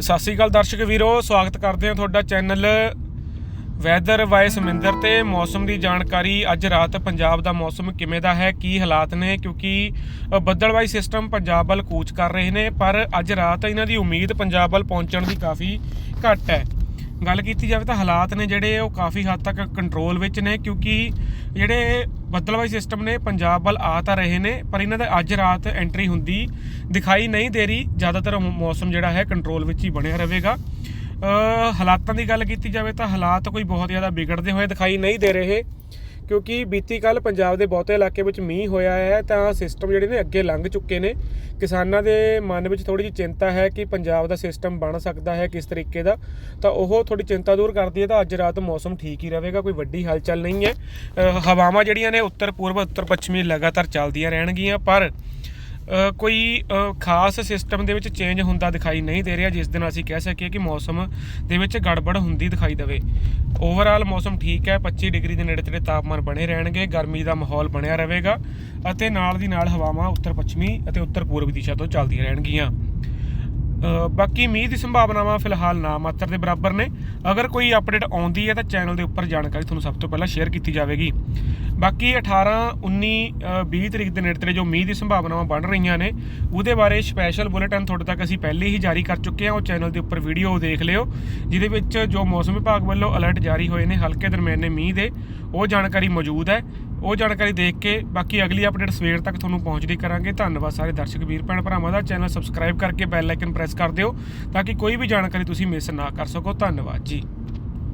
ਸਤਿ ਸ੍ਰੀ ਅਕਾਲ ਦਰਸ਼ਕ ਵੀਰੋ, ਸਵਾਗਤ ਕਰਦੇ ਹਾਂ ਤੁਹਾਡਾ ਚੈਨਲ ਵੈਦਰ ਵਾਇਸ ਸਮਿੰਦਰ ਤੇ। ਮੌਸਮ ਦੀ ਜਾਣਕਾਰੀ ਅੱਜ ਰਾਤ ਪੰਜਾਬ ਦਾ ਮੌਸਮ ਕਿਵੇਂ ਦਾ ਹੈ, ਕੀ ਹਾਲਾਤ ਨੇ? ਕਿਉਂਕਿ ਬੱਦਲਵਾਈ ਸਿਸਟਮ ਪੰਜਾਬ ਵੱਲ ਕੂਚ ਕਰ ਰਹੇ ਨੇ, ਪਰ ਅੱਜ ਰਾਤ ਇਹਨਾਂ ਦੀ ਉਮੀਦ ਪੰਜਾਬ ਵੱਲ ਪਹੁੰਚਣ ਦੀ ਕਾਫੀ ਘੱਟ ਹੈ। ਗੱਲ ਕੀਤੀ ਜਾਵੇ ਤਾਂ ਹਾਲਾਤ ਨੇ ਜਿਹੜੇ ਉਹ ਕਾਫੀ ਹੱਦ ਤੱਕ ਕੰਟਰੋਲ ਵਿੱਚ ਨੇ, ਕਿਉਂਕਿ ਜਿਹੜੇ ਬੱਦਲਵਾਈ ਸਿਸਟਮ ਨੇ, ਪੰਜਾਬ ਵੱਲ ਆ ਤਾਂ ਰਹੇ ਨੇ, ਪਰ ਇਹਨਾਂ ਦਾ ਅੱਜ ਰਾਤ ਐਂਟਰੀ ਹੁੰਦੀ ਦਿਖਾਈ ਨਹੀਂ ਦੇ ਰਹੀ। ਜ਼ਿਆਦਾਤਰ ਮੌਸਮ ਜਿਹੜਾ ਹੈ ਕੰਟਰੋਲ ਵਿੱਚ ਹੀ ਬਣਿਆ ਰਹੇਗਾ। ਹਾਲਾਤਾਂ ਦੀ ਗੱਲ ਕੀਤੀ ਜਾਵੇ ਤਾਂ ਹਾਲਾਤ ਕੋਈ ਬਹੁਤ ਜ਼ਿਆਦਾ ਵਿਗੜਦੇ ਹੋਏ ਦਿਖਾਈ ਨਹੀਂ ਦੇ ਰਹੇ। ਕਿਉਂਕਿ ਬੀਤੀ ਕੱਲ ਪੰਜਾਬ ਦੇ ਬਹੁਤੇ ਇਲਾਕੇ ਵਿੱਚ ਮੀਂਹ ਹੋਇਆ ਹੈ ਤਾਂ ਸਿਸਟਮ ਜਿਹੜੇ ਨੇ ਅੱਗੇ ਲੰਘ ਚੁੱਕੇ ਨੇ। ਕਿਸਾਨਾਂ ਦੇ ਮਨ ਵਿੱਚ ਥੋੜੀ ਜਿਹੀ ਚਿੰਤਾ ਹੈ ਕਿ ਪੰਜਾਬ ਦਾ ਸਿਸਟਮ ਬਣ ਸਕਦਾ ਹੈ ਕਿਸ ਤਰੀਕੇ ਦਾ। ਤਾਂ ਉਹ ਥੋੜੀ ਚਿੰਤਾ ਦੂਰ ਕਰਦੀ ਹੈ ਤਾਂ ਅੱਜ ਰਾਤ ਮੌਸਮ ਠੀਕ ਹੀ ਰਹੇਗਾ ਕੋਈ ਵੱਡੀ ਹਲਚਲ ਨਹੀਂ ਹੈ। ਅ, ਹਵਾਵਾਂ ਜਿਹੜੀਆਂ ਨੇ ਉੱਤਰ ਪੂਰਬ ਉੱਤਰ ਪੱਛਮੀ ਲਗਾਤਾਰ ਚੱਲਦੀਆਂ ਰਹਿਣਗੀਆਂ ਪਰ ਕੋਈ ਖਾਸ ਸਿਸਟਮ ਦੇ ਵਿੱਚ ਚੇਂਜ ਹੁੰਦਾ ਦਿਖਾਈ ਨਹੀਂ ਦੇ ਰਿਹਾ, ਜਿਸ ਦਿਨ ਅਸੀਂ ਕਹਿ ਸਕੀਏ ਕਿ ਮੌਸਮ ਦੇ ਵਿੱਚ ਗੜਬੜ ਹੁੰਦੀ ਦਿਖਾਈ ਦੇਵੇ। ਓਵਰਆਲ ਮੌਸਮ ਠੀਕ ਹੈ 25 ਡਿਗਰੀ ਦੇ ਨੇੜੇ ਤੇੜੇ ਤਾਪਮਾਨ ਬਣੇ ਰਹਿਣਗੇ, ਗਰਮੀ ਦਾ ਮਾਹੌਲ ਬਣਿਆ ਰਹੇਗਾ, ਅਤੇ ਨਾਲ ਦੀ ਨਾਲ ਹਵਾਵਾਂ ਉੱਤਰ ਪੱਛਮੀ ਅਤੇ ਉੱਤਰ ਪੂਰਬੀ ਦਿਸ਼ਾ ਤੋਂ ਚੱਲਦੀਆਂ ਰਹਿਣਗੀਆਂ। ਬਾਕੀ ਮੀਂਹ ਦੀ ਸੰਭਾਵਨਾਵਾਂ ਫਿਲਹਾਲ ਨਾ ਮਾਤਰ ਦੇ ਬਰਾਬਰ ਨੇ। ਅਗਰ ਕੋਈ ਅਪਡੇਟ ਆਉਂਦੀ ਹੈ ਤਾਂ ਚੈਨਲ ਦੇ ਉੱਪਰ ਜਾਣਕਾਰੀ ਤੁਹਾਨੂੰ ਸਭ ਤੋਂ ਪਹਿਲਾਂ ਸ਼ੇਅਰ ਕੀਤੀ ਜਾਵੇਗੀ। ਬਾਕੀ 18 19 ਅ, 20 ਤਰੀਕ ਦੇ ਨੇੜੇ ਤੇੜੇ ਜੋ ਮੀਂਹ ਦੀ ਸੰਭਾਵਨਾਵਾਂ ਬਣ ਰਹੀਆਂ ਨੇ ਉਹਦੇ ਬਾਰੇ ਸਪੈਸ਼ਲ ਬੁਲੇਟਿਨ ਤੁਹਾਡੇ ਤੱਕ ਅਸੀਂ ਪਹਿਲੇ ਹੀ ਜਾਰੀ ਕਰ ਚੁੱਕੇ ਹਾਂ। ਉਹ ਚੈਨਲ ਦੇ ਉੱਪਰ ਵੀਡੀਓ ਦੇਖ ਲਿਓ ਜਿਹਦੇ ਵਿੱਚ ਜੋ ਮੌਸਮ ਵਿਭਾਗ ਵੱਲੋਂ ਅਲਰਟ ਜਾਰੀ ਹੋਏ ਨੇ ਹਲਕੇ ਦਰਮਿਆਨੇ ਮੀਂਹ ਦੇ ਉਹ ਜਾਣਕਾਰੀ ਮੌਜੂਦ ਹੈ। ਉਹ ਜਾਣਕਾਰੀ ਦੇਖ ਕੇ ਬਾਕੀ ਅਗਲੀ ਅਪਡੇਟ ਸਵੇਰ ਤੱਕ ਤੁਹਾਨੂੰ ਪਹੁੰਚਦੀ ਕਰਾਂਗੇ। ਧੰਨਵਾਦ ਸਾਰੇ ਦਰਸ਼ਕ ਵੀਰ, ਭੈਣ ਭਰਾਵਾਂ ਦਾ। ਚੈਨਲ ਸਬਸਕ੍ਰਾਈਬ ਕਰਕੇ ਬੈਲ ਆਈਕਨ ਪ੍ਰੈਸ ਕਰ ਦਿਓ ਤਾਂ ਕਿ ਕੋਈ ਵੀ ਜਾਣਕਾਰੀ ਤੁਸੀਂ ਮਿਸ ਨਾ ਕਰ ਸਕੋ। ਧੰਨਵਾਦ ਜੀ।